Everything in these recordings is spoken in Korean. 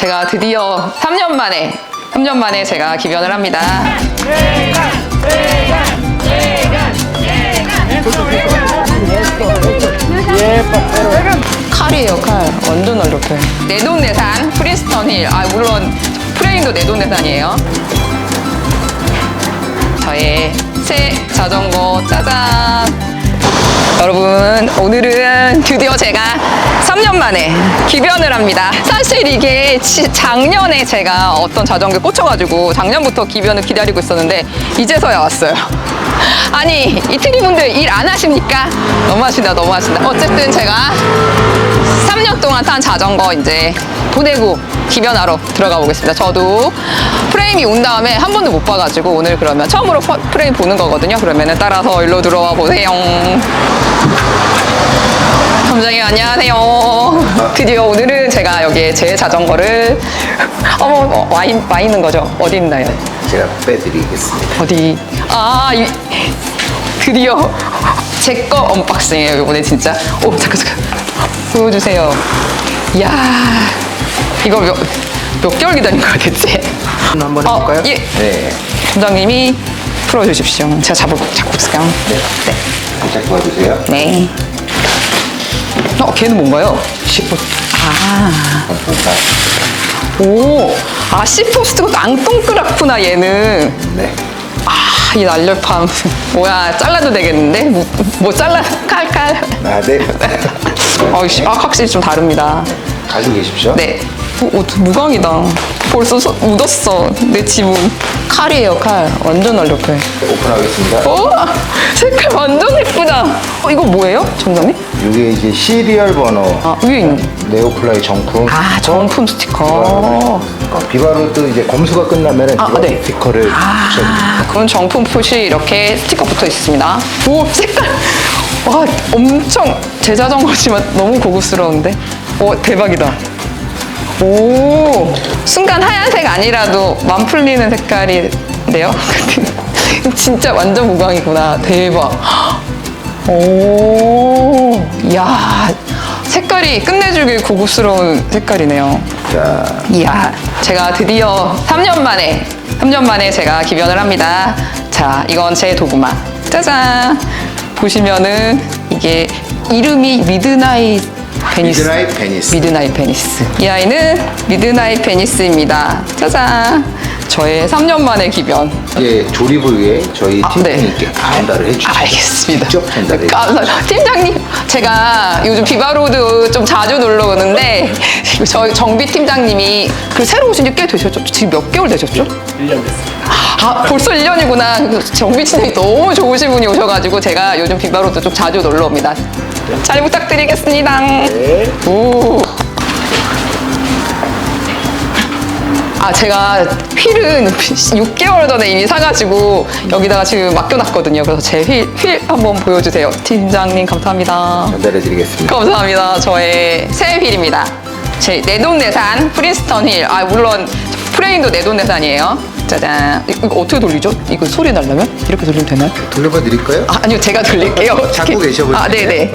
제가 드디어 3년 만에 3년 만에 제가 기변을 합니다. 칼이에요 칼. 완전 어렵게 내돈내산 프린스턴 힐아 물론 프레임도 내돈내산이에요. 저의 새 자전거 짜잔 여러분 오늘은 드디어 제가 3년 만에 기변을 합니다 사실 이게 지- 작년에 제가 어떤 자전거에 꽂혀가지고 작년부터 기변을 기다리고 있었는데 이제서야 왔어요 아니 이태리 분들 일 안 하십니까? 너무하신다 너무하신다 어쨌든 제가 3년 동안 탄 자전거 이제 보내고 기변하러 들어가 보겠습니다. 저도 프레임이 온 다음에 한 번도 못 봐가지고 오늘 그러면 처음으로 퍼- 프레임 보는 거거든요. 그러면은 따라서 일로 들어와 보세요. 점장님 안녕하세요. 드디어 오늘은 제가 여기에 제 자전거를 어머 어, 와, 있, 와 있는 거죠? 어디 있나요? 제가 빼드리겠습니다. 어디? 아, 이, 드디어 제 거 언박싱이에요, 이번에 진짜. 오, 잠깐, 잠깐. 보여주세요. 이야, 이거 몇, 몇 개월 기다린 거야, 대체? 한번 어, 해볼까요? 예. 네. 점장님이 풀어주십시오. 제가 잡을, 잡고 있을게요. 네. 살짝 도와주세요. 네. 어, 걔는 뭔가요? 시포. 아, 감사합니다. 오. 아, 시포스트가 앙똥끄랗구나, 얘는. 네. 아, 이 날렵함. 뭐야, 잘라도 되겠는데? 뭐, 뭐 잘라, 칼칼. 아, 네. 어이씨, 아, 확실히 좀 다릅니다. 가지고 계십시오. 네. 오, 오, 무광이다. 벌써 서- 묻었어, 내 지문. 칼이에요, 칼. 완전 날렵해. 오픈하겠습니다. 오, 색깔 완전 예쁘다. 어, 이거 뭐예요, 점장님? 이게 이제 시리얼 번호 아, 위에 있는. 네오플라이 정품. 아, 정품 스티커. 어, 비바로도 이제 검수가 끝나면은 아, 비바로 네. 스티커를 붙여줍니다. 아, 그런 정품 풋이 이렇게 스티커 붙어 있습니다. 오, 색깔. 와, 엄청 제 자전 거지만 너무 고급스러운데? 오, 대박이다. 오, 순간 하얀색 아니라도 맘 풀리는 색깔인데요? 진짜 완전 무광이구나. 대박. 오, 이야, 색깔이 끝내주기 고급스러운 색깔이네요. 자, 이야, 제가 드디어 3년 만에, 3년 만에 제가 기변을 합니다. 자, 이건 제 도구마. 짜잔! 보시면은 이게 이름이 미드나잇 베니스. 미드나잇 베니스. 미드나잇 베니스. 이 아이는 미드나잇 베니스입니다. 짜잔! 저의 3년 만에 기변. 이게 조립을 위해 저희 아, 팀장님께 전달을 해주시죠. 알겠습니다. 직접 전달해 주시죠. 감사합니다. 팀장님, 제가 요즘 비바로드 좀 자주 놀러 오는데 저희 정비 팀장님이 그 새로 오신 지 꽤 되셨죠? 지금 몇 개월 되셨죠? 1년 됐습니다. 아, 벌써 1년이구나. 정비 팀장이 너무 좋으신 분이 오셔가지고 제가 요즘 비바로드 좀 자주 놀러 옵니다. 잘 부탁드리겠습니다. 오. 아, 제가 휠은 6개월 전에 이미 사가지고 여기다가 지금 맡겨놨거든요. 그래서 제 휠, 휠 한번 보여주세요. 팀장님, 감사합니다. 전달해드리겠습니다. 감사합니다. 저의 새 휠입니다. 제 내돈내산 프린스턴 휠. 아, 물론 프레임도 내돈내산이에요. 짜잔. 이거 어떻게 돌리죠? 이거 소리 나려면? 이렇게 돌리면 되나요? 돌려봐 드릴까요? 아, 아니요. 제가 돌릴게요. 잡고 계셔보세요. 아, 네네.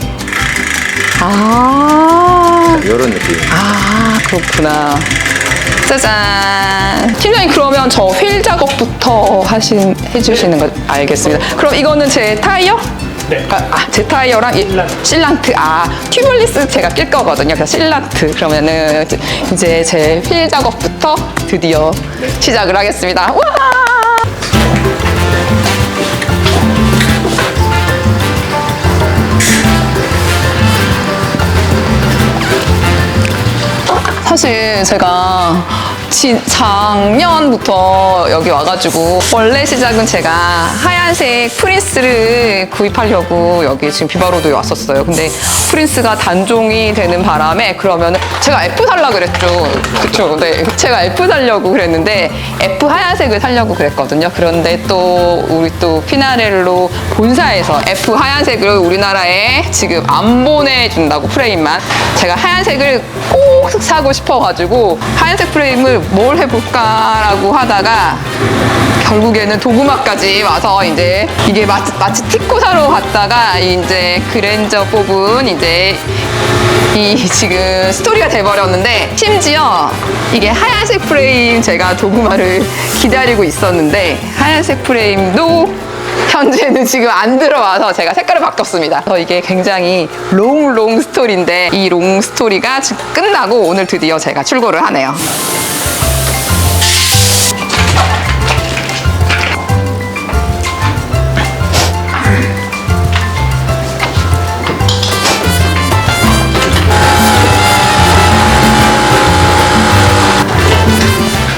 아. 이런 느낌. 아 그렇구나 짜잔 팀장님 그러면 저 휠 작업부터 하신 해주시는 거 알겠습니다 그럼 이거는 제 타이어? 네. 아, 제 타이어랑 이- 실란트. 아, 튜블리스 제가 낄 거거든요. 그래서 실란트. 그러면은 이제- 이제 제휠 작업부터 드디어 시작을 하겠습니다. 와! 사실 제가 지- 작년부터 여기 와가지고 원래 시작은 제가 하얀색 프린스를 구입하려고 여기 지금 비바로드에 왔었어요. 근데 프린스가 단종이 되는 바람에 그러면 제가 F 살라 그랬죠. 그쵸. 네. 제가 F 살려고 그랬는데 F 하얀색을 살려고 그랬거든요. 그런데 또 우리 또 피나렐로 본사에서 F 하얀색을 우리나라에 지금 안 보내준다고 프레임만 제가 하얀색을 꼭 꼭 사고 싶어가지고 하얀색 프레임을 뭘 해볼까라고 하다가 결국에는 도구마까지 와서 이제 이게 마치, 마치 티코 사러 갔다가 이제 그랜저 뽑은 이제 이 지금 스토리가 돼버렸는데 심지어 이게 하얀색 프레임 제가 도구마를 기다리고 있었는데 하얀색 프레임도 현재는 지금 안 들어와서 제가 색깔을 바꿨습니다. 그래서 이게 굉장히 롱롱 스토리인데 이 롱 스토리가 지금 끝나고 오늘 드디어 제가 출고를 하네요.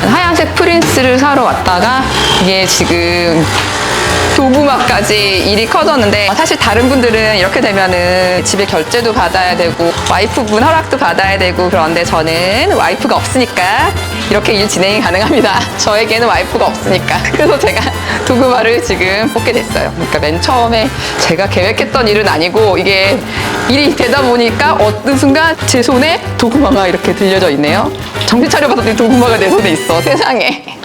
하얀색 프린스를 사러 왔다가 이게 지금 도구마까지 일이 커졌는데 사실 다른 분들은 이렇게 되면은 집에 결제도 받아야 되고 와이프분 허락도 받아야 되고 그런데 저는 와이프가 없으니까 이렇게 일 진행이 가능합니다. 저에게는 와이프가 없으니까. 그래서 제가 도구마를 지금 뽑게 됐어요. 그러니까 맨 처음에 제가 계획했던 일은 아니고 이게 일이 되다 보니까 어느 순간 제 손에 도구마가 이렇게 들려져 있네요. 정신 차려봤더니 도구마가 내 손에 있어. 세상에.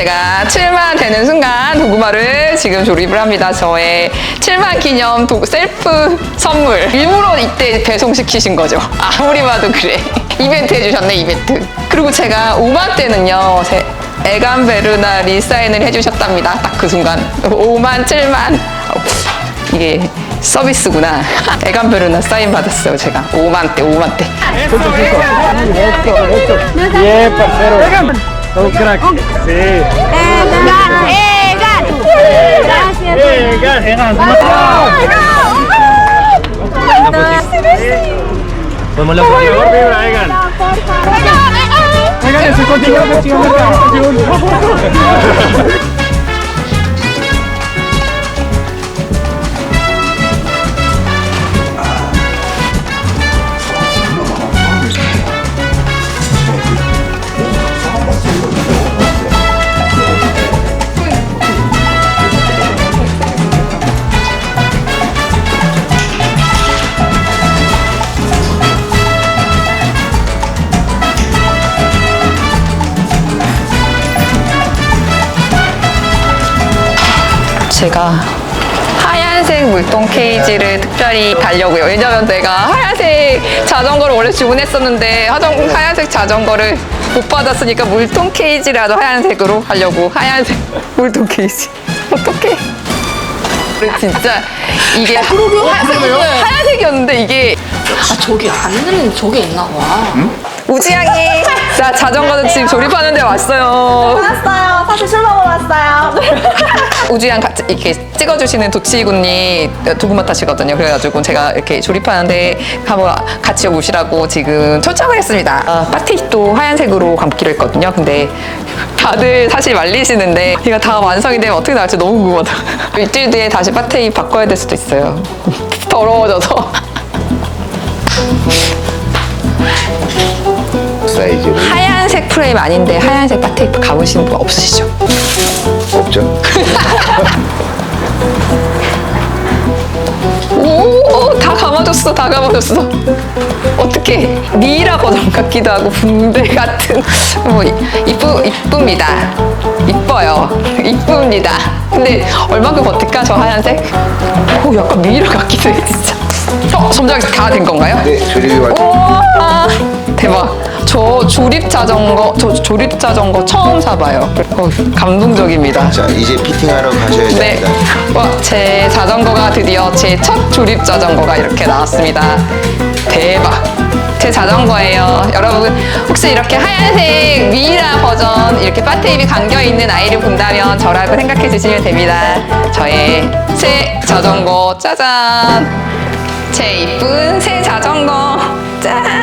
제가 7만 되는 순간 도구마를 지금 조립을 합니다. 저의 7만 기념 도- 셀프 선물. 일부러 이때 배송시키신 거죠. 아무리 봐도 그래. 이벤트 해주셨네, 이벤트. 그리고 제가 5만 때는요, 제 에간 베르나 리사인을 해주셨답니다. 딱 그 순간. 5만, 7만. 이게 서비스구나. 에간 베르나 사인 받았어요, 제가. 5만 때, 5만 때. Bien, parcero. Todo crack. Sí. Egan, Egan. Gracias. Egan, Egan, ¿cómo estás? Podemos la por favor, vibra, Egan. Egan, estoy contigo, contigo, contigo. 제가 하얀색 물통 케이지를 특별히 달려고요. 왜냐면 내가 하얀색 자전거를 원래 주문했었는데 하정, 하얀색 자전거를 못 받았으니까 물통 케이지라도 하얀색으로 하려고 하얀색 물통 케이지. 어떡해. 그리고 진짜 이게 하, 하얀색 이었는데 이게 아 저기 안에는 저게 있나 봐. 우지양이 자 자전거는 지금 조립하는 데 왔어요. 왔어요. 사실 술 먹으러 왔어요. 우주양 같이 이렇게 찍어주시는 도치군이 도구마 타시거든요. 그래가지고 제가 이렇게 조립하는데 한번 같이 오시라고 지금 초청을 했습니다. 아, 바티도 하얀색으로 감기로 했거든요. 근데 다들 사실 말리시는데 이거 다 완성이 되면 어떻게 나올지 너무 궁금하다. 일주일 뒤에 다시 바테이 바꿔야 될 수도 있어요. 더러워져서. 하얀색 프레임 아닌데 하얀색 바테이프 감으시는 분 없으시죠? 없죠? 오, 다 감아줬어, 다 감아줬어. 어떻게 미이라 버전 같기도 하고 붕대 같은 뭐 이- 이쁘 이쁩니다. 이뻐요. 이쁩니다. 근데 얼마큼 버틸까 저 하얀색? 오, 약간 미이라 같기도 해 진짜. 어, 점장 다 된 건가요? 네, 조립이 완 대박 저 조립 자전거 저 조립 자전거 처음 사봐요 어, 감동적입니다 자, 이제 피팅하러 가셔야 네. 됩니다. 와, 제 자전거가 드디어 제 첫 조립 자전거가 이렇게 나왔습니다. 대박. 제 자전거예요. 여러분, 혹시 이렇게 하얀색 미라 버전 이렇게 바테입이 감겨 있는 아이를 본다면 저라고 생각해 주시면 됩니다. 저의 새 자전거 짜잔. 제 이쁜 새 자전거 짠.